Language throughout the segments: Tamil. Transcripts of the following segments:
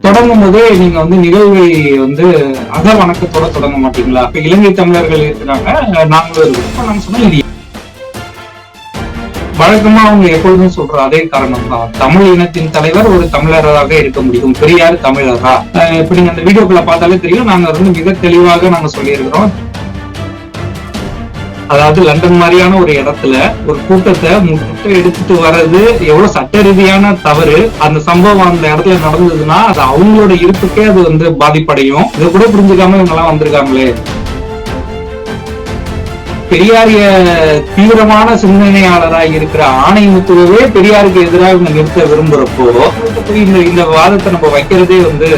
தொடங்கும் போதே நீங்க வந்து நிகழ்வை வந்து அக வணக்கத்தோட தொடங்க மாட்டீங்களா? இப்ப இலங்கை தமிழர்கள் இருக்கிறாங்க நாங்களும் இருக்கோம் நாங்க சொன்னோம் வழக்கமா அவங்க எப்பொழுதும் சொல்ற அதே காரணம் தான். தமிழ் இனத்தின் தலைவர் ஒரு தமிழராக இருக்க முடியும். பெரியார் தமிழரா? அஹ் இப்ப நீங்க அந்த வீடியோக்களை பார்த்தாலே தெரியும் நாங்க வந்து மிக தெளிவாக நாங்க சொல்லியிருக்கிறோம். அதாவது லண்டன் மாதிரியான ஒரு இடத்துல ஒரு கூட்டத்தை முட்டை எடுத்துட்டு வர்றது எவ்வளவு சட்ட ரீதியான தவறு அந்த சம்பவம் அந்த இடத்துல நடந்ததுன்னா அது அவங்களோட இருப்புக்கே அது வந்து பாதிப்படையும். இதை கூட புரிஞ்சுக்காம இவங்க எல்லாம் வந்திருக்காங்களே. பெரியாரிய தீவிரமான சிந்தனையாளராக இருக்கிற ஆணைமுத்துவே பெரியாருக்கு எதிராக இவங்க நிறுத்த விரும்புறப்போ இந்த இந்த வாதத்தை நம்ம வைக்கிறதே வந்து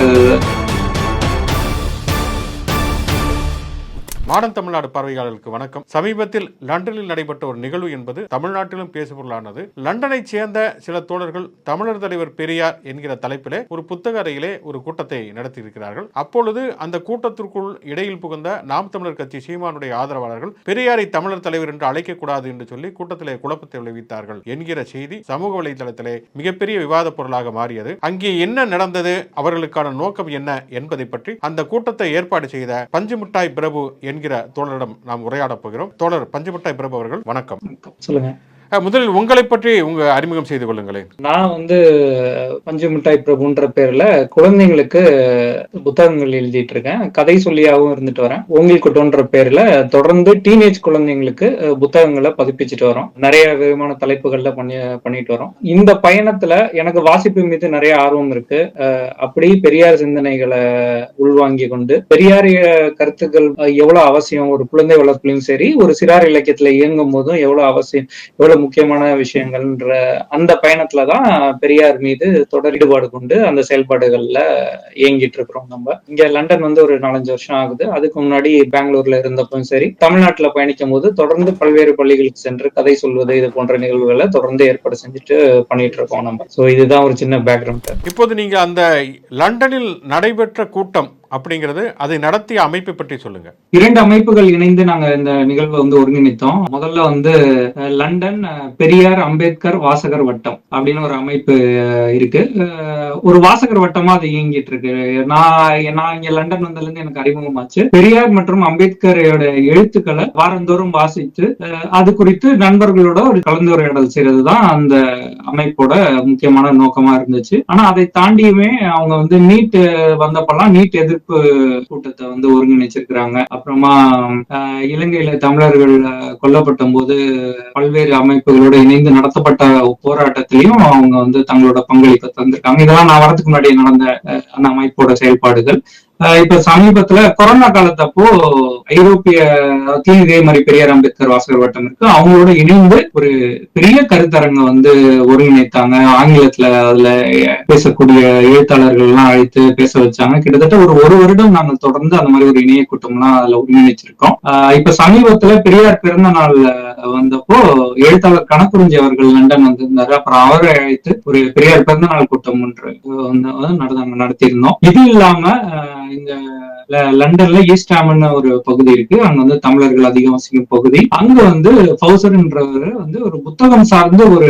மாடர்ன் தமிழ்நாடு பார்வையாளர்களுக்கு வணக்கம். சமீபத்தில் லண்டனில் நடைபெற்ற ஒரு நிகழ்வு என்பது தமிழ்நாட்டிலும் பேசுபொருளானது. லண்டனைச் சேர்ந்த சில தோழர்கள் தமிழர் தலைவர் பெரியார் என்கிற தலைப்பிலே ஒரு புத்தக அறையிலே ஒரு கூட்டத்தை நடத்தியிருக்கிறார்கள். அப்பொழுது அந்த கூட்டத்திற்குள் இடையில் புகுந்த நாம் தமிழர் கட்சி சீமானுடைய ஆதரவாளர்கள் பெரியாரை தமிழர் தலைவர் என்று அழைக்கக்கூடாது என்று சொல்லி கூட்டத்திலே குழப்பத்தை விளைவித்தார்கள் என்கிற செய்தி சமூக வலைதளத்திலே மிகப்பெரிய விவாத பொருளாக மாறியது. அங்கே என்ன நடந்தது அவர்களுக்கான நோக்கம் என்ன என்பதை பற்றி அந்த கூட்டத்தை ஏற்பாடு செய்த பஞ்சு மிட்டாய் பிரபு என்கிற தோழரிடம் நாம் உரையாடப் போகிறோம். தோழர் பஞ்சு பிரபு அவர்கள் வணக்கம். சொல்லுங்க. முதலில் உங்களை பற்றி உங்க அறிமுகம் செய்து கொள்ளுங்களேன். நான் வந்து பஞ்சு மிட்டாய் பிரபுன்ற பேர்ல குழந்தைங்களுக்கு புத்தகங்கள் எழுதிட்டு இருக்கேன் கதை சொல்லியாகவும் இருந்துட்டு வரேன். ஓங்கில் குட்டோன்ற பேர்ல தொடர்ந்து டீனேஜ் குழந்தைங்களுக்கு புத்தகங்களை பதிப்பிச்சுட்டு வரோம். நிறைய விதமான தலைப்புகள்ல பண்ணி பண்ணிட்டு வரோம். இந்த பயணத்துல எனக்கு வாசிப்பு மீது நிறைய ஆர்வம் இருக்கு. அஹ், அப்படி பெரியார் சிந்தனைகளை உள்வாங்கி கொண்டு பெரியாரிய கருத்துக்கள் எவ்வளவு அவசியம்? ஒரு குழந்தை வளர்ப்புலையும் சரி ஒரு சிறார் இலக்கியத்துல இயங்கும் போதும் எவ்வளவு அவசியம்? எவ்வளவு முக்கியமான விஷயங்கள்ன்ற அந்த பயணத்துலதான் பெரியார் மீது தொடர் ஈடுபாடு கொண்டு அந்த செயல்பாடுகள்ல இயங்கிட்டு இருக்கிறோம் நம்ம. இங்க லண்டன் வந்து ஒரு நாலஞ்சு வருஷம் ஆகுது. அதுக்கு முன்னாடி பெங்களூர்ல இருந்தப்பவும் சரி தமிழ்நாட்டுல பயணிக்கும் போது தொடர்ந்து பல்வேறு பள்ளிகளுக்கு சென்று கதை சொல்வது இது போன்ற நிகழ்வுகளை தொடர்ந்து ஏற்பாடு செஞ்சுட்டு பண்ணிட்டு இருக்கோம் நம்ம. சோ இதுதான் ஒரு சின்ன பேக்ரவுண்ட் இப்போது நீங்க அந்த லண்டனில் நடைபெற்ற கூட்டம் அப்படிங்கிறது அதை நடத்திய அமைப்பை பற்றி சொல்லுங்க. இரண்டு அமைப்புகள் இணைந்து நாங்க இந்த நிகழ்வை வந்து ஒருங்கிணைத்தோம். முதல்ல வந்து லண்டன் பெரியார் அம்பேத்கர் வாசகர் வட்டம் அப்படின்னு ஒரு அமைப்பு இருக்கு. ஒரு வாசகர் வட்டமா அது இயங்கிட்டு இருக்கு. நான் நான் இங்க லண்டன் வந்ததுல இருந்து எனக்கு அறிமுகமாச்சு. பெரியார் மற்றும் அம்பேத்கரோட எழுத்துக்களை வாரந்தோறும் வாசித்து அது குறித்து நண்பர்களோட ஒரு கலந்துரையாடல் செய்யறது தான் அந்த அமைப்போட முக்கியமான நோக்கமா இருந்துச்சு. ஆனா அதை தாண்டியுமே அவங்க வந்து நீட் வந்தப்பெல்லாம் நீட் எதிர்ப்பு கூட்டத்தை வந்து ஒருங்கிணைச்சிருக்கிறாங்க. அப்புறமா ஆஹ், இலங்கையில தமிழர்கள் கொல்லப்பட்ட போது பல்வேறு அமைப்புகளோடு இணைந்து நடத்தப்பட்ட போராட்டத்திலையும் அவங்க வந்து தங்களோட பங்களிப்பை தந்திருக்காங்க. இதெல்லாம் நான் வரதுக்கு முன்னாடி நடந்த அந்த அமைப்போட செயல்பாடுகள். இப்ப சமீபத்துல கொரோனா காலத்தப்போ ஐரோப்பிய அதாவது இதே மாதிரி பெரியார் அம்பேத்கர் வாசகர் வட்டம் இருக்கு அவங்களோட இணைந்து ஒரு பெரிய கருத்தரங்க வந்து ஒருங்கிணைத்தாங்க. ஆங்கிலத்துல அதுல பேசக்கூடிய எழுத்தாளர்கள் எல்லாம் அழைத்து பேச வச்சாங்க. கிட்டத்தட்ட ஒரு ஒரு வருடம் நாங்கள் தொடர்ந்து அந்த மாதிரி ஒரு இணைய கூட்டம்லாம் அதுல ஒருங்கிணைச்சிருக்கோம். இப்ப சமீபத்துல பெரியார் பிறந்த நாள் வந்தப்போ எழுத்தாளர் கணக்குறிஞ்சி அவர்கள் லண்டன் வந்திருந்தாரு. அப்புறம் அவரை அழைத்து ஒரு பெரியார் பிறந்த நாள் கூட்டம் ஒன்று வந்து நடந்தாங்க நடத்தியிருந்தோம். இது இல்லாம ஆஹ் இந்த ல- லண்டன்ல ஈஸ்ட் ஹாமன் ஒரு பகுதி இருக்கு. அங்க வந்து தமிழர்கள் அதிகம் வசிக்கும் பகுதி. அங்க வந்து ஃபவுசர்ன்றவர் வந்து ஒரு புத்தகம் சார்ந்த ஒரு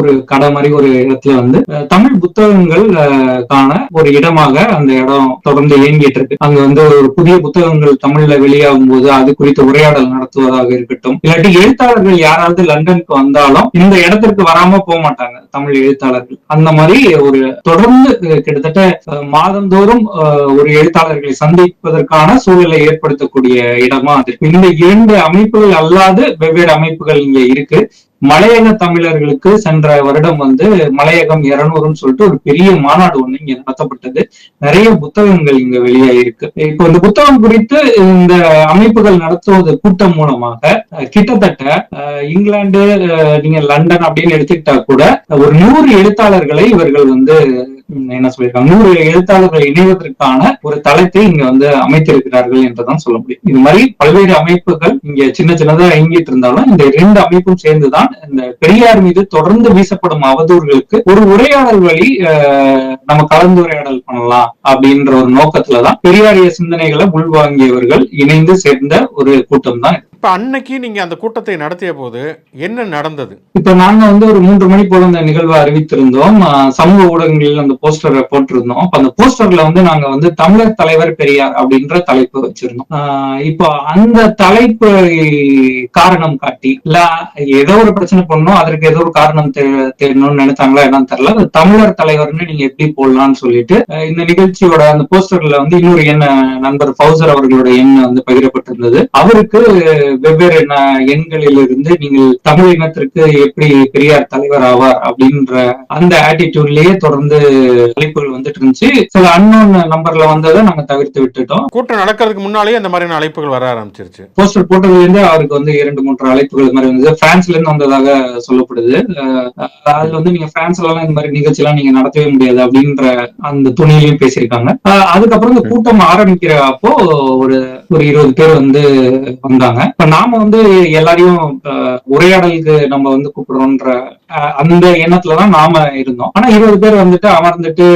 ஒரு கடை மாதிரி ஒரு இடத்துல வந்து தமிழ் புத்தகங்கள் காண ஒரு இடமாக அந்த இடம் தொடர்ந்து இயங்கிட்டு இருக்கு. அங்க வந்து ஒரு புதிய புத்தகங்கள் தமிழ்ல வெளியாகும் போது அது குறித்த உரையாடல் நடத்துவதாக இருக்கட்டும். இல்லாட்டி எழுத்தாளர்கள் யாராவது லண்டனுக்கு வந்தாலும் இந்த இடத்திற்கு வராம போக மாட்டாங்க தமிழ் எழுத்தாளர்கள். அந்த மாதிரி ஒரு தொடர்ந்து கிட்டத்தட்ட மாதந்தோறும் ஒரு எழுத்தாளர்களை இருப்பதற்கான சூழலை ஏற்படுத்தக்கூடிய இடமா அது இந்த இரண்டு அமைப்புகள் அல்லாது வெவ்வேறு அமைப்புகள் இங்க இருக்கு. மலையக தமிழர்களுக்கு சென்ற வருடம் வந்து மலையகம் இருநூறுன்னு சொல்லிட்டு ஒரு பெரிய மாநாடு ஒண்ணு இங்க நடத்தப்பட்டது. நிறைய புத்தகங்கள் இங்க வெளியாயிருக்கு இப்போ இந்த புத்தகம் குறித்து இந்த அமைப்புகள் நடத்துவது கூட்டம் மூலமாக கிட்டத்தட்ட இங்கிலாந்து நீங்க லண்டன் அப்படின்னு எடுத்துக்கிட்டா கூட ஒரு நூறு எழுத்தாளர்களை இவர்கள் வந்து என்ன சொல்லியிருக்காங்க நூறு எழுத்தாளர்களை இணைவதற்கான ஒரு தளத்தை இங்க வந்து அமைத்திருக்கிறார்கள் என்றுதான் சொல்ல முடியும் இது மாதிரி பல்வேறு அமைப்புகள் இங்க சின்ன சின்னதா இயங்கிட்டு இருந்தாலும் இந்த இரண்டு அமைப்பும் சேர்ந்துதான் இந்த பெரியார் மீது தொடர்ந்து வீசப்படும் அவதூறுகளுக்கு ஒரு உரையாடல் வழி நம்ம கலந்துரையாடல் பண்ணலாம் அப்படின்ற ஒரு நோக்கத்துலதான் பெரியாரிய சிந்தனைகளை உள்வாங்கியவர்கள் இணைந்து சேர்ந்த ஒரு கூட்டம் தான் இது. இப்ப அன்னைக்கு நீங்க அந்த கூட்டத்தை நடத்திய போது என்ன நடந்தது? இப்ப நாங்க வந்து ஒரு மூன்று மணி போல இந்த நிகழ்வை அறிவித்திருந்தோம். சமூக ஊடகங்களில் அந்த போஸ்டரை போட்டிருந்தோம். அப்போ அந்த போஸ்டர்ல வந்து நாங்க வந்து தமிழர் தலைவர் பெரியார் அப்படின்ற தலைப்பு வச்சிருந்தோம். இப்போ அந்த தலைப்பு காரணம் காட்டி இல்ல ஏதோ ஒரு பிரச்சனை பண்ணணும் அதற்கு ஏதோ ஒரு காரணம் தேடணும்னு நினைச்சாங்களா என்னன்னு தெரியல. தமிழர் தலைவர்னு நீங்க எப்படி போடலாம்னு சொல்லிட்டு இந்த நிகழ்ச்சியோட அந்த போஸ்டர்ல வந்து இன்னொரு எண்ண நண்பர் ஃபவுசர் அவர்களோட எண் வந்து பகிரப்பட்டிருந்தது. அவருக்கு வெவ்வேறு ந- எண்களில் இருந்து நீங்கள் தமிழ் இனத்திற்கு எப்படி பெரியார் தலைவர் ஆவார் அப்படின்ற அந்த ஆட்டிடியூட்லயே தொடர்ந்து அழைப்புகள் வந்துட்டு இருந்துச்சு. சில அன்னோன் நம்பர்ல வந்ததை நாங்க தவிர்த்து விட்டுட்டோம். கூட்டம் நடக்கிறதுக்கு முன்னாலேயே அந்த மாதிரியான அழைப்புகள் வர ஆரம்பிச்சிருச்சு. போஸ்டர் போட்டதுல இருந்து அவருக்கு வந்து இரண்டு மூன்று அழைப்புகள் மாதிரி வந்தது. பிரான்ஸ்ல இருந்து வந்ததாக சொல்லப்படுது. அதுல வந்து நீங்க பிரான்ஸ்ல எல்லாம் இந்த மாதிரி நிகழ்ச்சி எல்லாம் நீங்க நடத்தவே முடியாது அப்படின்ற அந்த துணியிலையும் பேசியிருக்காங்க. அதுக்கப்புறம் இந்த கூட்டம் ஆரம்பிக்கிற அப்போ ஒரு ஒரு இருபது பேர் வந்து வந்தாங்க. இப்ப நாம வந்து எல்லாரையும் உரையாடலுக்கு நம்ம வந்து கூப்பிடுறோன்ற அந்த எண்ணத்துலதான் நாம இருந்தோம். ஆனா இருபது பேர் வந்துட்டு அமர்ந்துட்டு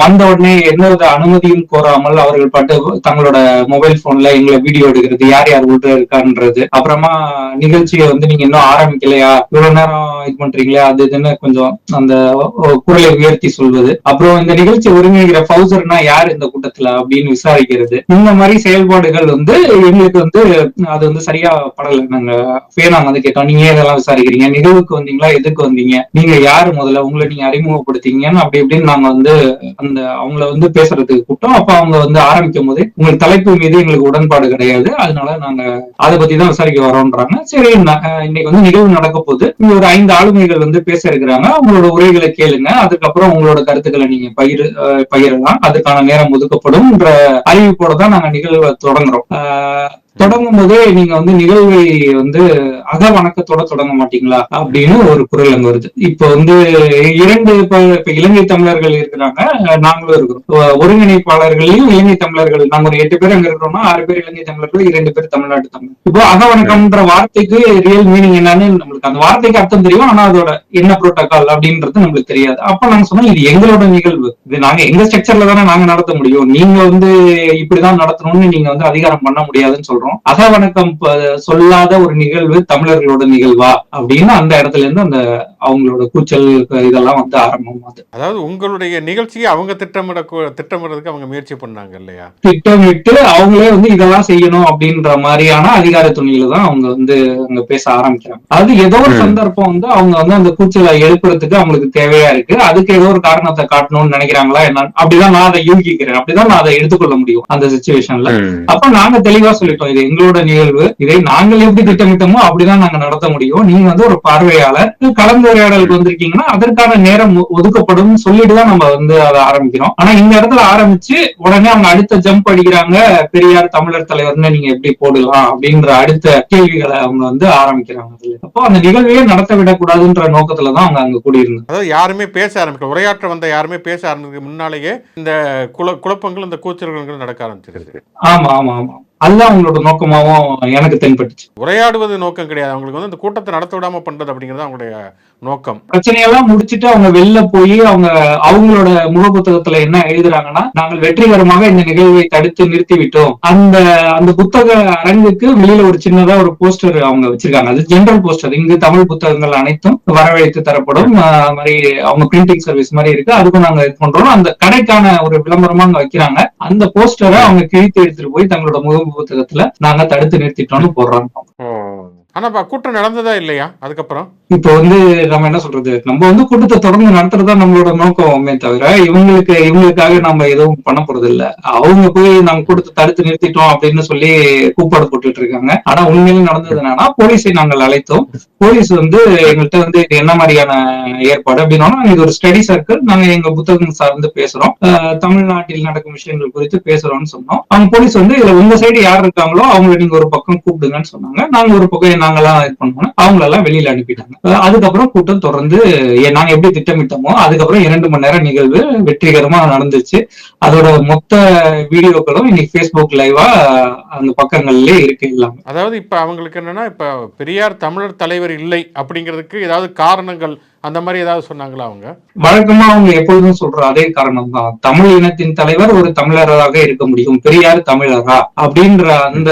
வந்த உடனே எந்தவித அனுமதியும் கோராமல் அவர்கள் பாட்டு தங்களோட மொபைல் போன்ல எங்களை வீடியோ எடுக்கிறது யார் யார் உள்ள இருக்கான்றது அப்புறமா நிகழ்ச்சியை வந்து நீங்க இன்னும் ஆரம்பிக்கலையா? இவ்வளவு நேரம் இது பண்றீங்களா? அது இதுன்னு கொஞ்சம் அந்த குரலை உயர்த்தி சொல்வது. அப்புறம் இந்த நிகழ்ச்சி ஒருங்கிணைக்கிற பவுசர்னா யார் இந்த கூட்டத்துல அப்படின்னு விசாரிக்கிறது. இந்த மாதிரி செயல்பாடுகள் வந்து எங்களுக்கு வந்து அது வந்து சரியா படல. நாங்க அப்பயே நாங்க வந்து கேட்டோம். நீங்க இதெல்லாம் விசாரிக்கிறீங்க? நிகழ்வுக்கு வந்தீங்களா? எதுக்கு வந்தீங்க? நீங்க யாரு முதல்ல? உங்களை நீங்க அறிமுகப்படுத்தீங்கன்னு அப்படி இப்படின்னு நாங்க வந்து அந்த அவங்கள வந்து பேசுறதுக்கு கூப்பிட்டோம். அப்ப அவங்க வந்து ஆரம்பிக்கும் போதே உங்களுக்கு தலைப்பு மீது எங்களுக்கு உடன்பாடு கிடையாது. அதனால நாங்க அதை பத்தி தான் விசாரிக்க வரோன்றாங்க. சரி இன்னைக்கு வந்து நிகழ்வு நடக்க போகுது. இங்க ஒரு ஐந்து ஆளுமைகள் வந்து பேச இருக்கிறாங்க. அவங்களோட உரைகளை கேளுங்க. அதுக்கப்புறம் உங்களோட கருத்துக்களை நீங்க பயிர் பயிரலாம் அதுக்கான நேரம் ஒதுக்கப்படும் அறிவிப்போட தான் நாங்க நிகழ்வை தொடங்குறோம். ஆஹ் தொடங்கும் போதே நீங்க வந்து நிகழ்வை வந்து அக வணக்கத்தோட தொடங்க மாட்டீங்களா அப்படின்னு ஒரு குரல் அங்க வருது. இப்ப வந்து இரண்டு இப்ப இலங்கை தமிழர்கள் இருக்கிறாங்க நாங்களும் இருக்கிறோம். ஒருங்கிணைப்பாளர்களையும் இலங்கை தமிழர்கள் நாங்க ஒரு எட்டு பேர் அங்க இருக்கிறோம்னா ஆறு பேர் இலங்கை தமிழர்கள் இரண்டு பேர் தமிழ்நாட்டு தமிழ் இப்போ அக வணக்கம்ன்ற வார்த்தைக்கு ரியல் மீனிங் என்னன்னு நம்மளுக்கு அந்த வார்த்தைக்கு அர்த்தம் தெரியும் ஆனா அதோட என்ன புரோட்டோகால் அப்படின்றது நம்மளுக்கு தெரியாது. அப்ப நாங்க சொன்னோம் இது எங்களோட நிகழ்வு. இது நாங்க எங்க ஸ்ட்ரக்சர்ல தானே நாங்க நடத்த முடியும். நீங்க வந்து இப்படிதான் நடத்தணும்னு நீங்க வந்து அதிகாரம் பண்ண முடியாதுன்னு சொல்றோம். அக வணக்கம் ப- சொல்லாத ஒரு நிகழ்வு தமிழர்களோட நிகழ்வா? அப்படின்னு அந்த இடத்துல இருந்து அந்த அவங்களோட கூச்சல் இதெல்லாம் வந்து ஆரம்பம் அது. அதாவது உங்களுடைய நிகழ்ச்சியை அவங்க திட்டமிட திட்டமிடுறதுக்கு அவங்க முயற்சி பண்ணாங்க இல்லையா? திட்டமிட்டு அவங்களே வந்து இதெல்லாம் செய்யணும் அப்படின்ற மாதிரியான அதிகார துணியில தான் அவங்க வந்து அங்க பேச ஆரம்பிக்கிறாங்க. அது ஏதோ ஒரு. சந்தர்ப்பம் வந்து அவங்க வந்து அந்த கூச்சலை எழுப்புறதுக்கு அவங்களுக்கு தேவையா இருக்கு. அதுக்கு ஏதோ ஒரு காரணத்தை காட்டணும்னு நினைக்கிறாங்களா என்ன? அப்படிதான் நான் அதை யூகிக்கிறேன். அப்படிதான் நான் அதை எடுத்துக்கொள்ள முடியும் அந்த சுச்சுவேஷன்ல. அப்ப நாங்க தெளிவா சொல்லிட்டோம் இது எங்களோட நிகழ்வு. இதை நாங்கள் எப்படி திட்டமிட்டோமோ அப்படிதான் நாங்க நடத்த முடியும். நீங்க வந்து ஒரு பார்வையாளர். கலந்துரையாடலுக்கு வந்திருக்கீங்கன்னா அதற்கான நேரம் ஒதுக்கப்படும் சொல்லிட்டு தான் நம்ம வந்து அதை ஆரம்பிக்கிறோம். ஆனா இந்த இடத்துல ஆரம்பிச்சு உடனே அவங்க அடுத்த ஜம்ப் அடிக்கிறாங்க. பெரியார் தமிழர் தலைவர்னு நீங்க எப்படி போடலாம் அப்படின்ற அடுத்த கேள்விகளை அவங்க வந்து ஆரம்பிக்கிறாங்க. அப்போ அந்த நிகழ்வையே நடத்த விடக்கூடாதுன்ற நோக்கத்துலதான் அவங்க அங்க கூடியிருந்தாங்க. அதாவது யாருமே பேச ஆரம்பிக்கல. உரையாற்ற வந்த யாருமே பேச ஆரம்பிக்கிறதுக்கு முன்னாலேயே இந்த குழப்பங்கள் இந்த கூச்சல்கள் நடக்க ஆரம்பிச்சிருது ஆமா ஆமா ஆமா. அதுதான் அவங்களோட நோக்கமாவும் எனக்கு தென்பட்டுச்சு. உரையாடுவது நோக்கம் கிடையாது. அவங்களுக்கு வந்து இந்த கூட்டத்தை நடத்த விடாம பண்றது அப்படிங்கிறது அவங்களுடைய நோக்கம். பிரச்சனையெல்லாம் முடிச்சிட்டு அவங்க வெளில போய் அவங்க அவங்களோட முக புத்தகத்துல என்ன எழுதுறாங்கன்னா நாங்கள் வெற்றிகரமாக இந்த நிகழ்வை தடுத்து நிறுத்தி விட்டோம் அந்த அந்த புத்தக அரங்குக்கு வெளியில ஒரு சின்னதா ஒரு போஸ்டர் அவங்க வச்சிருக்காங்க. அது ஜெனரல் போஸ்டர். இங்கு தமிழ் புத்தகங்கள் அனைத்தும் வரவழைத்து தரப்படும். மாதிரி அவங்க பிரிண்டிங் சர்வீஸ் மாதிரி இருக்கு. அதுக்கும் நாங்க இது பண்றோம். அந்த கடைக்கான ஒரு விளம்பரமா அங்க வைக்கிறாங்க. அந்த போஸ்டரை அவங்க கிழித்து எடுத்துட்டு போய் தங்களோட முக புத்தகத்துல நாங்க தடுத்து நிறுத்திட்டோம்னு போடுறாங்க ஆனா கூட்டம் நடந்ததா இல்லையா? அதுக்கப்புறம்? இப்போ வந்து நம்ம என்ன சொல்றது? நம்ம வந்து கூட்டத்தை தொடர்ந்து நடத்துறதா நம்மளோட நோக்கமே தவிர இவங்களுக்கு இவங்களுக்காக நம்ம எதுவும் பண்ண போறது இல்ல. அவங்க போய் நம்ம கூட்டத்தை தடுத்து நிறுத்திட்டோம் அப்படின்னு சொல்லி கூப்பாடு போட்டுட்டு இருக்காங்க. ஆனா உண்மையில நடந்தது என்னன்னா போலீஸை நாங்கள் அழைத்தோம். போலீஸ் வந்து எங்கள்கிட்ட வந்து இது என்ன மாதிரியான ஏற்பாடு அப்படின்னா இது ஒரு ஸ்டடி சர்க்கிள் நாங்க எங்க புத்தகம் சார்ந்து பேசுறோம். தமிழ்நாட்டில் நடக்கும் விஷயங்கள் குறித்து பேசுறோம்னு சொன்னோம். அவங்க போலீஸ் வந்து இதுல உங்க சைடு யார் இருக்காங்களோ அவங்களை நீங்க ஒரு பக்கம் கூப்பிடுங்கன்னு சொன்னாங்க. நாங்க ஒரு பக்கம் நாங்கெல்லாம் இது பண்ணோம் அவங்களெல்லாம் வெளியில அனுப்பிட்டாங்க. அதுக்கப்புறம் கூட்டம் தொடர்ந்து நாங்க எப்படி திட்டமிட்டோமோ அதுக்கப்புறம் இரண்டு மணி நேரம் நிகழ்வு வெற்றிகரமா நடந்துச்சு. அதோட மொத்த வீடியோக்களும் இன்னைக்கு Facebook லைவா அந்த பக்கங்கள்ல இருக்கு எல்லாமே. அதாவது இப்ப அவங்களுக்கு என்னன்னா இப்ப பெரியார் தமிழர் தலைவர் இல்லை அப்படிங்கிறதுக்கு ஏதாவது காரணங்கள் அந்த மாதிரி ஏதாவது சொன்னாங்களா அவங்க? வழக்கமா அவங்க எப்பொழுதும் சொல்ற அதே காரணம் தான். தமிழ் இனத்தின் தலைவர் ஒரு தமிழராக இருக்க முடியும். பெரியார் தமிழரா அப்படின்ற அந்த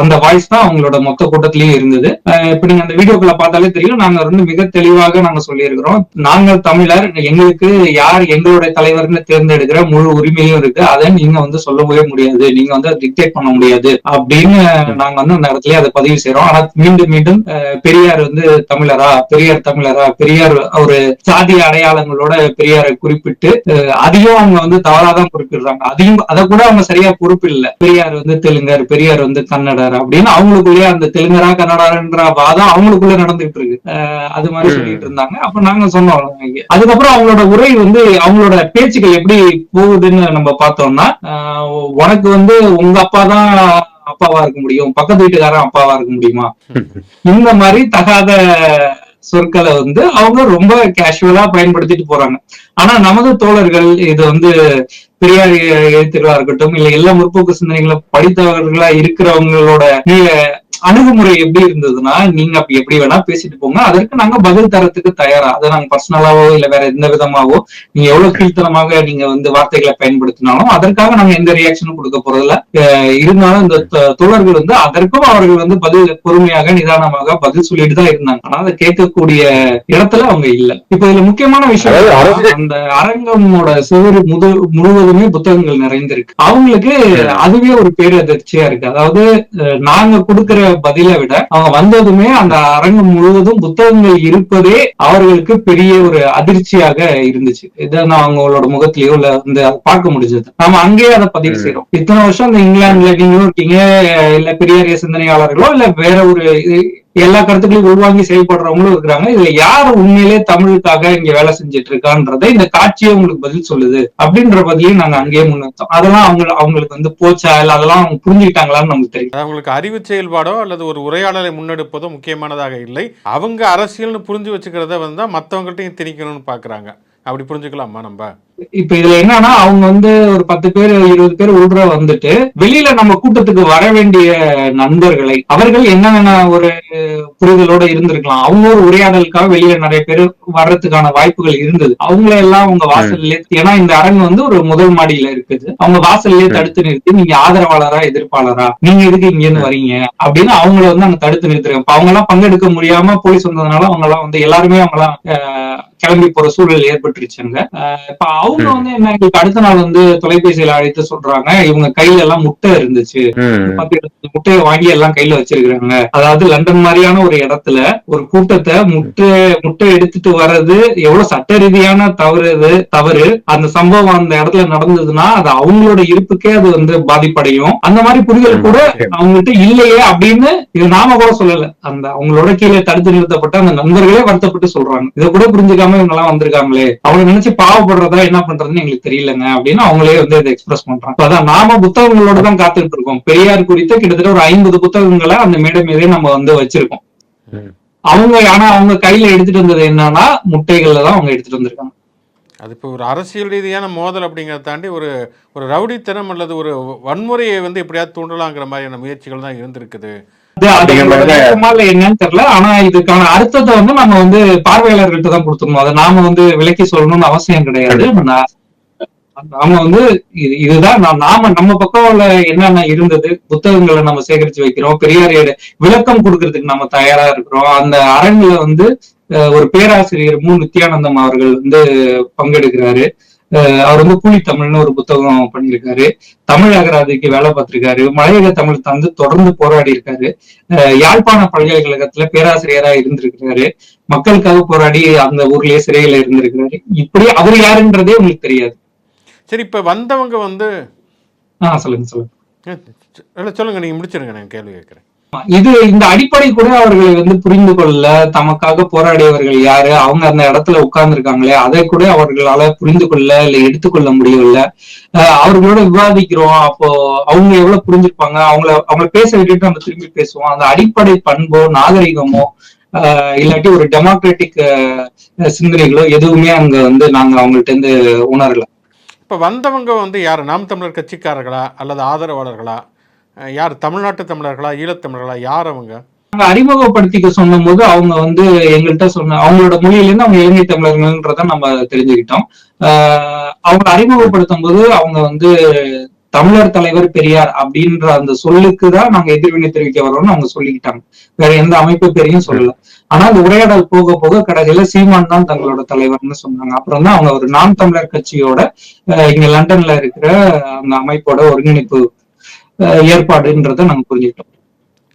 அந்த வாய்ஸ் தான் அவங்களோட மொத்த கூட்டத்திலயும் இருந்தது. இப்ப நீங்க அந்த வீடியோக்களை பார்த்தாலே தெரியும். நாங்க வந்து மிக தெளிவாக நாங்க சொல்லியிருக்கிறோம். நாங்கள் தமிழர் எங்களுக்கு யார் எங்களுடைய தலைவர்னு தேர்ந்தெடுக்கிற முழு உரிமையும் இருக்கு. அதை நீங்க வந்து சொல்லவே முடியாது. நீங்க வந்து டிக்டேட் பண்ண முடியாது. அப்படின்னு நாங்க வந்து அந்த இடத்துல அதை பதிவு செய்யறோம் ஆனா மீண்டும் மீண்டும் பெரியார் வந்து தமிழரா? பெரியார் தமிழரா? பெரியார் ஒரு சாதிய அடையாளங்களோட பெரியாரை குறிப்பிட்டு அதையும் அவங்க வந்து தவறாதான் குறிப்பிடுறாங்க. அதையும் அதை கூட அவங்க சரியா பொறுப்பு இல்லை பெரியார் வந்து தெலுங்கர் பெரியார் வந்து கன்னடர் அப்படின்னு அவங்களுக்குள்ளேயே அந்த தெலுங்கரா கன்னடர்ன்ற வாதம் அவங்களுக்குள்ள நடந்துட்டு இருக்கு அது மாதிரி. சொல்லிட்டு இருந்தாங்க. அப்ப நாங்க சொன்னோம் அதுக்கப்புறம் அவங்களோட உரை வந்து அவங்களோட பேச்சுக்கள் எப்படி போகுதுன்னு நம்ம பார்த்தோம்னா உனக்கு வந்து உங்க அப்பா தான் அப்பாவா இருக்க முடியும். பக்கத்து வீட்டுக்காரன் அப்பாவா இருக்க முடியுமா? இந்த மாதிரி தகாத சொற்களை வந்து அவங்க ரொம்ப கேஷுவலா பயன்படுத்திட்டு போறாங்க. ஆனா நமது தோழர்கள் இது வந்து பெரியார் எழுத்துக்களா இருக்கட்டும் இல்ல எல்லா முற்போக்கு சிந்தனைகளை படித்தவர்களா இருக்கிறவங்களோட அணுகுமுறை எப்படி இருந்ததுன்னா நீங்க அப்படி எப்படி வேணா பேசிட்டு போங்க. அதற்கு நாங்க பதில் தரத்துக்கு தயாரா? அதை நாங்க பர்சனலாவோ இல்ல வேற எந்த விதமாவோ நீங்க எவ்வளவு கீழ்த்தனமாக நீங்க வந்து வார்த்தைகளை பயன்படுத்தினாலும் அதற்காக நாங்க எந்த ரியாக்ஷனும் கொடுக்க போறதில்ல. இருந்தாலும் இந்த தோழர்கள் வந்து அதற்கும் அவர்கள் வந்து பதில் பொறுமையாக நிதானமாக பதில் சொல்லிட்டு தான் இருந்தாங்க. ஆனா அதை கேட்கக்கூடிய இடத்துல அவங்க இல்ல. இப்ப இதுல முக்கியமான விஷயம் அந்த அரங்கமோட சுவர் முது முழுவதுமே புத்தகங்கள் நிறைந்திருக்கு. அவங்களுக்கு அதுவே ஒரு பேரதிர்ச்சியா இருக்கு. அதாவது நாங்க கொடுக்கிற பதிலை விட அவங்க வந்ததுமே அந்த அரங்கம் முழுவதும் புத்தகங்கள் இருப்பதே அவர்களுக்கு பெரிய ஒரு அதிர்ச்சியாக இருந்துச்சு. இதை நான் அவங்களோட முகத்திலேயோ இல்ல வந்து பார்க்க முடிஞ்சது. நாம அங்கேயே அதை பதிவு செய்யறோம் இத்தனை வருஷம் இந்த இங்கிலாந்துல நீங்களும் இருக்கீங்க இல்ல பெரியாரிய சிந்தனையாளர்களோ இல்ல வேற ஒரு எல்லா கருத்துக்களையும் உள்வாங்கி செயல்படுறவங்களும் இருக்கிறாங்க. இதுல யார் உண்மையிலே தமிழுக்காக இங்க வேலை செஞ்சுட்டு இருக்கான்றதை இந்த காட்சியே உங்களுக்கு பதில் சொல்லுது அப்படின்ற பதிலையும் நாங்க அங்கேயே முன்னிறுத்தோம் அதெல்லாம் அவங்க அவங்களுக்கு வந்து போச்சா? இல்ல அதெல்லாம் அவங்க புரிஞ்சுக்கிட்டாங்களான்னு நமக்கு தெரியும். அவங்களுக்கு அறிவு செயல்பாடோ அல்லது ஒரு உரையாடலை முன்னெடுப்பதோ முக்கியமானதாக இல்லை. அவங்க அரசியல்னு புரிஞ்சு வச்சுக்கிறத வந்து மத்தவங்கள்ட்டையும் மற்றவங்கள்ட்டையும் திணிக்கணும்னு பாக்குறாங்க. அப்படி புரிஞ்சுக்கலாமா நம்ம? இப்ப இதுல என்னன்னா அவங்க வந்து ஒரு பத்து பேர் இருபது பேர் உள்ற வந்துட்டு வெளியில நம்ம கூட்டத்துக்கு வர வேண்டிய நண்பர்களை அவர்கள் என்னென்ன ஒரு புரிதலோட இருந்திருக்கலாம். அவங்க ஒரு உரையாடலுக்காக வெளியில நிறைய பேர் வர்றதுக்கான வாய்ப்புகள் இருந்தது. அவங்கள எல்லாம் அவங்க வாசல்லே ஏன்னா இந்த அரங்கு வந்து ஒரு முதல் மாடியில இருக்குது. அவங்க வாசல்லே தடுத்து நிறுத்தி நீங்க ஆதரவாளரா எதிர்ப்பாளரா நீங்க எதுக்கு இங்க இருந்து வரீங்க? அப்படின்னு அவங்கள வந்து அங்க தடுத்து நிறுத்துறாங்க. அவங்க எல்லாம் பங்கெடுக்க முடியாம போலீஸ் வந்ததுனால அவங்க எல்லாம் வந்து எல்லாருமே அவங்க எல்லாம் கிளம்பி போற சூழல் ஏற்பட்டுருச்சுங்க. இப்ப அவங்க வந்து என்ன எங்களுக்கு அடுத்த நாள் வந்து தொலைபேசியில அழைத்து சொல்றாங்க. இவங்க கையில எல்லாம் முட்டை இருந்துச்சு. பத்து முட்டையை வாங்கி எல்லாம் கையில வச்சிருக்காங்க அதாவது லண்டன் மாதிரியான ஒரு இடத்துல ஒரு கூட்டத்தை முட்டை முட்டை எடுத்துட்டு வர்றது எவ்வளவு சட்ட ரீதியான தவறு தவறு. அந்த சம்பவம் அந்த இடத்துல நடந்ததுன்னா அது அவங்களோட இருப்புக்கே அது வந்து பாதிப்படையும். அந்த மாதிரி புரிதல் கூட அவங்ககிட்ட இல்லையே அப்படின்னு இது நாம கூட சொல்லல. அந்த அவங்களோட கீழே தடுத்து நிறுத்தப்பட்ட அந்த நண்பர்களே வருத்தப்பட்டு சொல்றாங்க. இதை கூட புரிஞ்சுக்காம இவங்க எல்லாம் வந்திருக்காங்களே. அவங்க நினைச்சு பாவப்படுறதா என்ன பண்றதுன்னு எங்களுக்கு தெரியலங்க அப்படின்னு அவங்களே வந்து இதை எக்ஸ்பிரஸ் பண்றாங்க. அதான் நாம புத்தகங்களோட தான் காத்துட்டு இருக்கோம். பெரியார் குறித்த கிட்டத்தட்ட ஒரு ஐம்பது புத்தகங்களை அந்த மேடை மீதே நம்ம வந்து வச்சிருக்கோம். அவங்க ஆனா அவங்க கையில எடுத்துட்டு வந்தது என்னன்னா முட்டைகள்ல தான் அவங்க எடுத்துட்டு வந்திருக்காங்க. அது இப்போ ஒரு அரசியல் ரீதியான மோதல் அப்படிங்கிறத தாண்டி ஒரு ஒரு ரவுடித்தனம் அல்லது ஒரு வன்முறையை வந்து எப்படியாவது தூண்டலாங்கிற மாதிரியான முயற்சிகள் தான் இருந்திருக்குது. என்னன்னு தெரியல. ஆனா இதுக்கான அர்த்தத்தை வந்து நம்ம வந்து பார்வையாளர்கள்ட்ட தான் கொடுத்துருந்தோம் அதை நாம வந்து விலக்கி சொல்லணும்னு அவசியம் கிடையாது. நாம வந்து இது- இதுதான் நாம நம்ம பக்கம் உள்ள என்னென்ன இருந்தது புத்தகங்களை நம்ம சேகரிச்சு வைக்கிறோம் பெரியாரியோட விளக்கம் கொடுக்கறதுக்கு நம்ம தயாரா இருக்கிறோம். அந்த அரங்குல வந்து ஒரு பேராசிரியர் மு. நித்யானந்தம் அவர்கள் வந்து பங்கெடுக்கிறாரு. அவர் வந்து கூலி தமிழ்னு ஒரு புத்தகம் பண்ணியிருக்காரு தமிழ் அகராதிக்கு வேலை பார்த்திருக்காரு. மலையக தமிழ் தந்து தொடர்ந்து போராடி இருக்காரு. யாழ்ப்பாண பல்கலைக்கழகத்துல பேராசிரியரா இருந்திருக்கிறாரு. மக்களுக்காக போராடி அந்த ஊர்லயே சிறையில இருந்திருக்கிறாரு. இப்படி அவர் யாருன்றதே உங்களுக்கு தெரியாது. சரி இப்போ வந்தவங்க வந்து ஆஹ் சொல்லுங்க சொல்லுங்க. சொல்லுங்க நீங்கள் முடிச்சிருங்க நான் கேள்வி கேட்குறேன் இது இந்த அடிப்படை கூட அவர்களை வந்து புரிந்து கொள்ள தமக்காக போராடியவர்கள் யாரு? அவங்க அந்த இடத்துல உட்கார்ந்து இருக்காங்களே அதை கூட அவர்களால புரிந்து கொள்ள இல்ல எடுத்துக்கொள்ள முடியவில்ல. அவர்களோட விவாதிக்கிறோம். அப்போ அவங்க எவ்வளவு புரிஞ்சிருப்பாங்க? அவங்கள அவங்கள பேச விட்டுட்டு நம்ம திரும்பி பேசுவோம். அந்த அடிப்படை பண்போ நாகரிகமோ ஆஹ் இல்லாட்டி ஒரு டெமோக்ராட்டிக் சிந்தனைகளோ எதுவுமே அங்க வந்து நாங்க அவங்கள்ட்ட இருந்து உணரல. இப்ப வந்தவங்க வந்து யாரு? நாம் தமிழர் கட்சிக்காரர்களா? அல்லது ஆதரவாளர்களா? யார்? தமிழ்நாட்டு தமிழர்களா? ஈழத்தமிழர்களா யார் அவங்க? நாங்க அறிமுகப்படுத்திக்க போது அவங்க வந்து எங்கள்கிட்ட சொன்ன அவங்களோட மொழியிலேருந்து அவங்க இலங்கை தமிழர்கள்ன்றத நம்ம தெரிஞ்சுக்கிட்டோம். ஆஹ் அவங்க அறிமுகப்படுத்தும் போது அவங்க வந்து தமிழர் தலைவர் பெரியார் அப்படின்ற அந்த சொல்லுக்கு தான் நாங்க எதிர்வினை தெரிவிக்க வரோம்னு அவங்க சொல்லிக்கிட்டாங்க. வேற எந்த அமைப்பு பெரியும் சொல்லல. ஆனா அந்த உரையாடல் போக போக கடைசியில சீமான் தான் தங்களோட தலைவர்னு சொன்னாங்க. அப்புறம் தான் அவங்க ஒரு நாம் தமிழர் கட்சியோட அஹ், இங்க லண்டன்ல இருக்கிற அந்த அமைப்போட ஒருங்கிணைப்பு ஏற்பாடுன்றதை நாங்க புரிஞ்சுக்கிட்டோம்.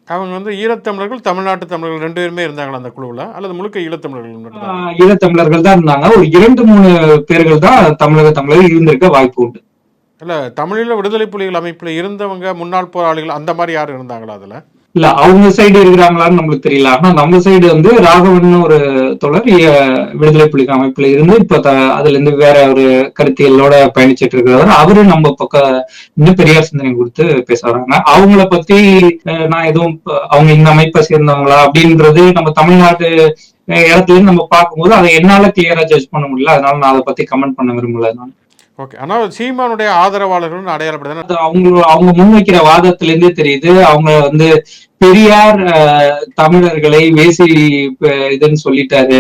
அவங்க வந்து ஈழத்தமிழர்கள் தமிழ்நாட்டு தமிழர்கள் ரெண்டு பேருமே இருந்தாங்களா அந்த குழுவில்? அல்லது முழுக்க ஈழத்தமிழர்கள் ஈழத்தமிழர்கள் தான் இருந்தாங்க. ஒரு இரண்டு மூணு பேர்கள் தான் தமிழக தமிழர் இருந்திருக்க வாய்ப்பு உண்டு. இல்ல தமிழீழ விடுதலை புலிகள் அமைப்புல இருந்தவங்க முன்னாள் போராளிகள் அந்த மாதிரி யாரும் இருந்தாங்களா அதுல? இல்ல அவங்க சைடு இருக்கிறாங்களான்னு நம்மளுக்கு தெரியல. ஆனா நம்ம சைடு வந்து ராகவன் ஒரு தொடர் இய- விடுதலை புலிகள் அமைப்புல இருந்து இப்ப த- அதுல இருந்து வேற ஒரு கருத்தியலோட பயணிச்சிட்டு இருக்கிறவர். அவரு நம்ம பக்கம் இன்னும் பெரியார் சிந்தனை கொடுத்து பேச வராங்க. அவங்கள பத்தி நான் எதுவும் அவங்க இந்த அமைப்பை சேர்ந்தவங்களா அப்படின்றது நம்ம தமிழ்நாட்டு இடத்துல இருந்து நம்ம பார்க்கும்போது அதை என்னால கிளியரா ஜட்ஜ் பண்ண முடியல. அதனால நான் அதை பத்தி கமெண்ட் பண்ண விரும்பல. நான் ஓகே ஆனால் சீமானுடைய ஆதரவாளர்கள் அடையாளப்படுது அவங்க அவங்க முன்வைக்கிற வாதத்துல இருந்தே தெரியுது. அவங்க வந்து பெரியார் தமிழர்களை வேசி இதுன்னு சொல்லிட்டாரு.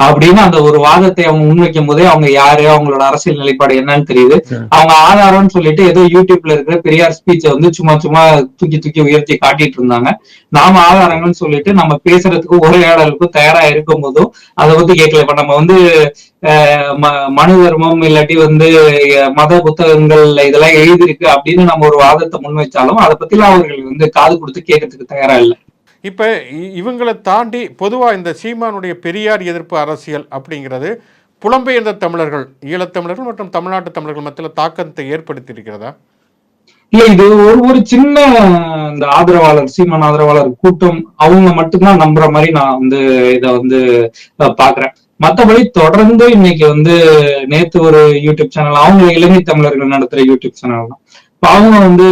அப்படின்னு அந்த ஒரு வாதத்தை அவங்க முன்வைக்கும் போதே அவங்க யாரு அவங்களோட அரசியல் நிலைப்பாடு என்னன்னு தெரியுது. அவங்க ஆதாரம்னு சொல்லிட்டு ஏதோ யூடியூப்ல இருக்கிற பெரியார் ஸ்பீச்சை வந்து சும்மா சும்மா தூக்கி தூக்கி உயர்த்தி காட்டிட்டு இருந்தாங்க. நாம ஆதாரங்கள்னு சொல்லிட்டு நம்ம பேசுறதுக்கு உரையாடலுக்கும் தயாரா இருக்கும் போதும் அதை பத்தி கேட்கல. இப்ப நம்ம வந்து மனு தர்மம் இல்லாட்டி வந்து மத புத்தகங்கள்ல இதெல்லாம் எழுதியிருக்கு அப்படின்னு நம்ம ஒரு வாதத்தை முன்வைச்சாலும் அதை பத்திலாம் அவர்கள் வந்து காது கொடுத்து கேட்கறதுக்கு தயாரா இல்லை. இப்போ இவங்களை தாண்டி பொதுவாக இந்த சீமானுடைய பெரியார் எதிர்ப்பு அரசியல் அப்படிங்கிறது புலம்பெயர்ந்த தமிழர்கள் ஈழத்தமிழர்கள் மற்றும் தமிழ்நாட்டு தமிழர்கள் மத்தியில் தாக்கத்தை ஏற்படுத்தி இருக்கிறதா இல்ல இது ஒரு ஒரு சின்ன இந்த ஆதரவாளர் சீமான் ஆதரவாளர் கூட்டம் அவங்க மட்டும்தான் நம்புற மாதிரி நான் வந்து இத வந்து பாக்குறேன். மத்தபடி தொடர்ந்து இன்னைக்கு வந்து நேத்து ஒரு யூடியூப் சேனல் அவங்க இலங்கை தமிழர்கள் நடத்துற யூடியூப் சேனல் தான். அவங்க வந்து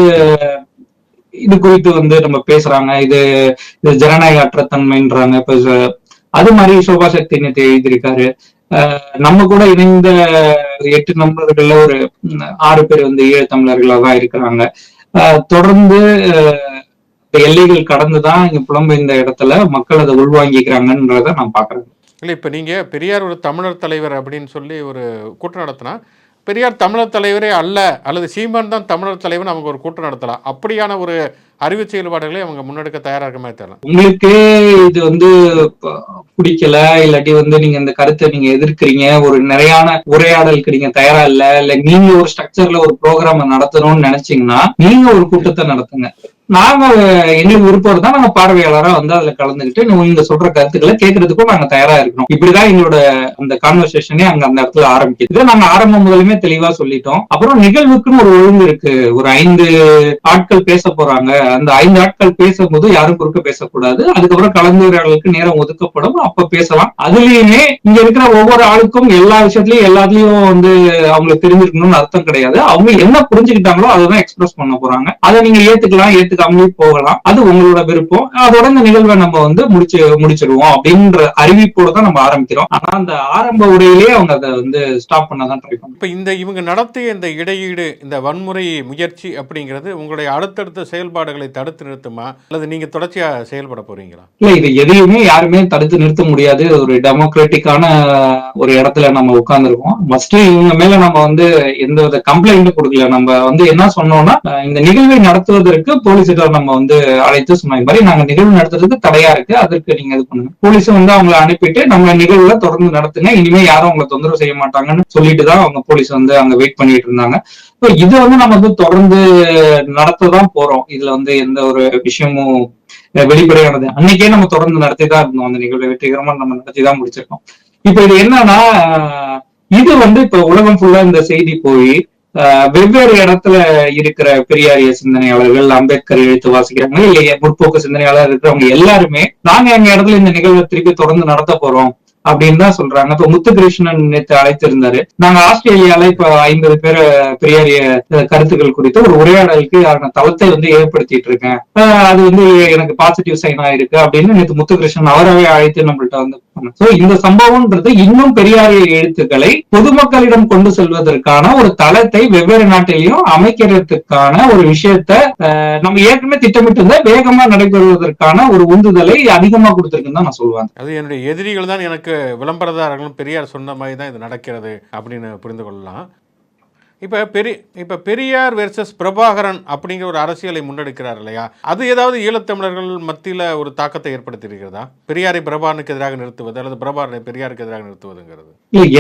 இது குறித்து வந்து நம்ம பேசுறாங்க. இது இது ஜனநாயக அற்றத்தன்மைன்றாங்க. இப்ப அது மாதிரி சோபா சக்தி நேற்று எழுதியிருக்காரு. நம்ம கூட இணைந்த எட்டு நண்பர்கள்ல ஒரு ஆறு பேர் வந்து ஈழத் தமிழர்களா தான் இருக்கிறாங்க தொடர்ந்து எல்லைகள் கடந்துதான் இங்க புலம்பெயர்ந்த இடத்துல மக்கள் அதை உள்வாங்கிக்கிறாங்கன்றத நான் பாக்குறேன் இல்லை இப்போ நீங்கள் பெரியார் ஒரு தமிழர் தலைவர் அப்படின்னு சொல்லி ஒரு கூட்டம் நடத்தினா பெரியார் தமிழர் தலைவரே அல்ல அல்லது சீமான் தான் தமிழர் தலைவர் அவங்க ஒரு கூட்டம் நடத்தலாம். அப்படியான ஒரு அறிவு செயல்பாடுகளை அவங்க முன்னெடுக்க தயாராக இருக்க மாதிரி தெரியல. உங்களுக்கு இது வந்து பிடிக்கல இல்லாட்டி வந்து நீங்க இந்த கருத்தை நீங்க எதிர்க்கிறீங்க ஒரு நிறையான உரையாடலுக்கு நீங்க தயாரா இல்ல இல்ல நீங்க ஒரு ஸ்ட்ரக்சர்ல ஒரு ப்ரோக்ராம் நடத்தணும்னு நினைச்சீங்கன்னா நீங்க ஒரு கூட்டத்தை நடத்துங்க. நாங்க எங்களுக்கு விருப்பம் தான் நாங்க பார்வையாளரா வந்து அதுல கலந்துக்கிட்டு நீங்க சொல்ற கருத்துக்களை கேட்கறதுக்கும் நாங்க தயாரா இருக்கணும். இப்படிதான் எங்களோட அந்த கான்வர்சேஷனே அங்க அந்த இடத்துல ஆரம்பிக்குது. நாங்க ஆரம்பம் முதலுமே தெளிவா சொல்லிட்டோம். அப்புறம் நிகழ்வுக்குன்னு ஒரு ஒழுங்கு இருக்கு. ஒரு ஐந்து ஆட்கள் பேச போறாங்க. அந்த ஐந்து ஆட்கள் பேசும்போது யாரும் குறுக்க பேசக்கூடாது. அதுக்கப்புறம் கலந்துரையாடலுக்கு நேரம் ஒதுக்கப்படும். அப்ப பேசலாம். அதுலயுமே இங்க இருக்கிற ஒவ்வொரு ஆளுக்கும் எல்லா விஷயத்துலயும் எல்லாத்துலயும் வந்து அவங்களுக்கு தெரிஞ்சிருக்கணும்னு அர்த்தம் கிடையாது. அவங்க என்ன புரிஞ்சுக்கிட்டாங்களோ அதை தான் எக்ஸ்பிரஸ் பண்ண போறாங்க. அதை நீங்க ஏத்துக்கலாம். ஏத்துக்காமலே போகலாம். அது உங்களோட விருப்பம். அதோட இந்த நிகழ்வை நம்ம வந்து முடிச்சு முடிச்சிருவோம் அப்படின்ற அறிவிப்போட தான் நம்ம ஆரம்பிக்கிறோம். ஆனா அந்த ஆரம்ப உரையிலேயே அவங்க அதை வந்து ஸ்டாப் பண்ணதான் ட்ரை பண்ணுவோம். இப்போ இந்த இவங்க நடத்திய இந்த இடையீடு இந்த வன்முறை முயற்சி அப்படிங்கிறது உங்களுடைய அடுத்தடுத்த செயல்பாடுகளை தடுத்து நிறுத்துமா? அல்லது நீங்கள் தொடர்ச்சியாக செயல்பட போறீங்களா? இல்ல இது எதையுமே யாருமே தடுத்து நிறுத்த முடியாது. ஒரு டெமோக்ராட்டிக்கான ஒரு இடத்துல நம்ம உட்கார்ந்துருக்கோம். ஃபர்ஸ்ட் இவங்க மேல நம்ம வந்து எந்த வித கம்ப்ளைண்ட்டும் கொடுக்கல. நம்ம வந்து என்ன சொன்னோம்னா இந்த நிகழ்வை நடத்துவதற்கு போலீஸிடம் நம்ம வந்து அழைத்து சொன்ன மாதிரி நாங்க நிகழ்வு நடத்துறதுக்கு தடையா இருக்கு. அதற்கு நீங்க இது பண்ணுங்க. போலீஸ் வந்து அவங்களை அனுப்பிட்டு நம்ம நிகழ்வுல தொடர்ந்து நடத்துங்க. இனிமே யாரும் அவங்களை தொந்தரவு செய்ய மாட்டாங்கன்னு சொல்லிட்டு தான் அவங்க போலீஸ் வந்து அங்க வெயிட் பண்ணிட்டு இருந்தாங்க. So இது வந்து நம்ம வந்து தொடர்ந்து நடத்ததான் போறோம். இதுல வந்து எந்த ஒரு விஷயமும் வெளிப்படையானது. அன்னைக்கே நம்ம தொடர்ந்து நடத்தி தான் இருந்தோம். அந்த நிகழ்வை வெற்றிகரமா நம்ம நடத்தி தான் முடிச்சிருக்கோம். இப்ப இது என்னன்னா இது வந்து இப்ப உலகம் ஃபுல்லா இந்த செய்தி போய் வெவ்வேறு இடத்துல இருக்கிற பெரியாரிய சிந்தனையாளர்கள் அம்பேத்கர் எழுத்து வாசிக்கிறாங்க இல்ல முற்போக்கு சிந்தனையாளர் இருக்கிறவங்க எல்லாருமே நாங்க எங்க இடத்துல இந்த நிகழ்வை திருப்பி தொடர்ந்து நடத்த போறோம். அப்படின்னு தான் சொல்றாங்க. இப்ப முத்துகிருஷ்ணன் நேற்று அழைத்திருந்தாரு. நாங்க ஆஸ்திரேலியால இப்ப ஐம்பது பேர் பெரியாரிய கருத்துக்கள் குறித்து ஒரு உரையாடலுக்கு ஆன தளத்தை வந்து ஏற்படுத்திட்டு இருக்கேன். அது வந்து எனக்கு பாசிட்டிவ் சைனா இருக்கு அப்படின்னு நேற்று முத்துகிருஷ்ணன் அவரவே அழைத்து நம்மள்ட்ட வந்து சோ இந்த சம்பவம்ன்றது இன்னும் பெரியாரிய எழுத்துக்களை பொதுமக்களிடம் கொண்டு செல்வதற்கான ஒரு தளத்தை வெவ்வேறு நாட்டிலையும் அமைக்கிறதுக்கான ஒரு விஷயத்த நம்ம ஏற்கனவே திட்டமிட்டு இருந்தா வேகமா நடைபெறுவதற்கான ஒரு உந்துதலை அதிகமா கொடுத்திருக்குன்னு தான் நான் சொல்லுவேன். அது என்னுடைய எதிரிகள் தான் எனக்கு விளம்பரதாரர்களும் பெரியார் சொன்ன மாதிரி தான் இது நடக்கிறது அப்படின்னு புரிந்து கொள்ளலாம். இப்ப பெரிய இப்ப பெரியார் வெர்சஸ் பிரபாகரன் அப்படிங்கிற ஒரு அரசியலை முன்னெடுக்கிறார் இல்லையா? அது ஏதாவது ஈழத்தமிழர்கள் மத்தியில் ஒரு தாக்கத்தை ஏற்படுத்தியிருக்கிறதா? பெரியாரை பிரபாகரனுக்கு எதிராக நிறுத்துவது அல்லது பிரபாகரனை பெரியாருக்கு எதிராக நிறுத்துவதுங்கிறது?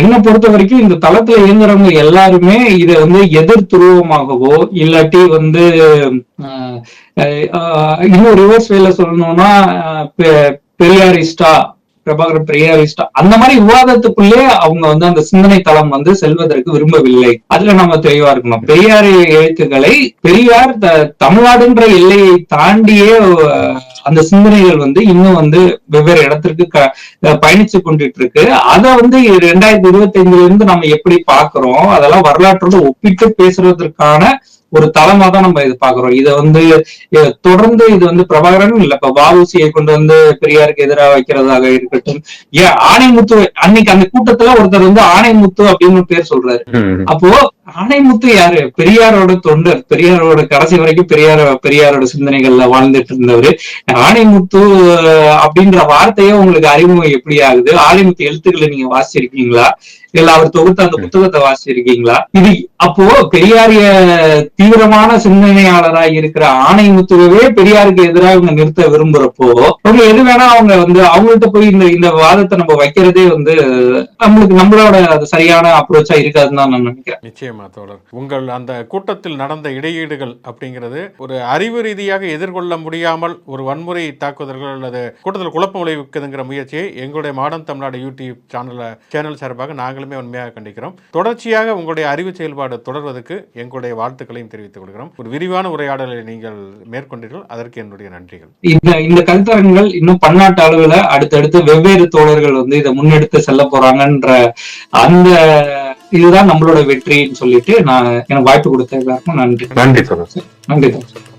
என்னை பொறுத்த வரைக்கும் இந்த தளத்துல இயங்குறவங்க எல்லாருமே இதை வந்து எதிர் துருவமாகவோ இல்லாட்டி வந்து இன்னும் ரிவர்ஸ் வேல சொல்லணும்னா பெரியாரிஸ்டா பிரபாகர் பெரியாரிஸ்டா அந்த மாதிரி விவாதத்துக்குள்ளே அவங்க வந்து அந்த சிந்தனை தளம் வந்து செல்வதற்கு விரும்பவில்லை. அதுல நம்ம தெளிவா இருக்கணும். பெரியார் எழுத்துக்களை பெரியார் த- தமிழ்நாடுன்ற எல்லையை தாண்டியே அந்த சிந்தனைகள் வந்து இன்னும் வந்து வெவ்வேறு இடத்திற்கு க- பயணிச்சு கொண்டுட்டு இருக்கு அதை வந்து ரெண்டாயிரத்தி இருபத்தி ஐந்துல இருந்து நம்ம எப்படி பாக்குறோம்? அதெல்லாம் வரலாற்றோடு ஒப்பிட்டு பேசுறதற்கான ஒரு தளமா தான் நம்ம இது பாக்குறோம் இதை வந்து தொடர்ந்து இது வந்து பிரபாகரன் இல்ல. இப்ப வாவுசியை கொண்டு வந்து பெரியாருக்கு எதிராக வைக்கிறதாக இருக்கட்டும். ஏன் ஆணைமுத்து அன்னைக்கு அந்த கூட்டத்துல ஒருத்தர் வந்து ஆணைமுத்து அப்படின்னு பேர் சொல்றாரு. அப்போ ஆணைமுத்து யாரு? பெரியாரோட தொண்டர் பெரியாரோட கடைசி வரைக்கும் பெரியார பெரியாரோட சிந்தனைகள்ல வாழ்ந்துட்டு இருந்தவரு ஆணைமுத்து அப்படின்ற வார்த்தையே உங்களுக்கு அறிமுகம் எப்படி ஆகுது? ஆணைமுத்து எழுத்துக்களை நீங்க வாசிச்சிருக்கீங்களா? இல்ல அவர் தொகுத்த அந்த புத்தகத்தை வாசிச்சிருக்கீங்களா? இது அப்போ பெரியாரிய தீவிரமான சிந்தனையாளரா இருக்கிற ஆணைமுத்துவே பெரியாருக்கு எதிராக இவங்க நிறுத்த விரும்புறப்போ அவங்க எது வேணா அவங்க வந்து அவங்கள்ட்ட போய் இந்த இந்த வாதத்தை நம்ம வைக்கிறதே வந்து நம்மளுக்கு நம்மளோட அது சரியான அப்ரோச்சா இருக்காதுன்னு தான் நான் நினைக்கிறேன். நிச்சயமா தோழர். உங்கள் அந்த கூட்டத்தில் நடந்த இடையீடுகள் அப்படிங்கிறது ஒரு அறிவு ரீதியாக எதிர்கொள்ள முடியாமல் ஒரு வன்முறை தாக்குதல்கள் அல்லது கூட்டத்தில் குழப்பம் விளைவிக்குதுங்கிற முயற்சியை எங்களுடைய மாடர்ன் தமிழ்நாடு யூடியூப் சேனல்ல சேனல் சார்பாக நாங்களுமே உண்மையாக கண்டிக்கிறோம் தொடர்ச்சியாக உங்களுடைய அறிவு செயல்பாடு தொடர்வதற்கு எங்களுடைய வாழ்த்துக்களையும் தெரிவித்துக் கொள்கிறோம் ஒரு விரிவான உரையாடலை நீங்கள் மேற்கொண்டீர்கள் அதற்கு என்னுடைய நன்றிகள் இந்த இந்த கருத்தரங்குகள் இன்னும் பன்னாட்டு அளவில் அடுத்தடுத்து வெவ்வேறு தோழர்கள் வந்து இதை முன்னெடுத்து செல்ல போறாங்கன்ற அந்த இதுதான் நம்மளோட வெற்றின்னு சொல்லிட்டு நான் எனக்கு வாய்ப்பு கொடுத்த எல்லாருக்கும் நன்றி நன்றி தொடர் நன்றி தான்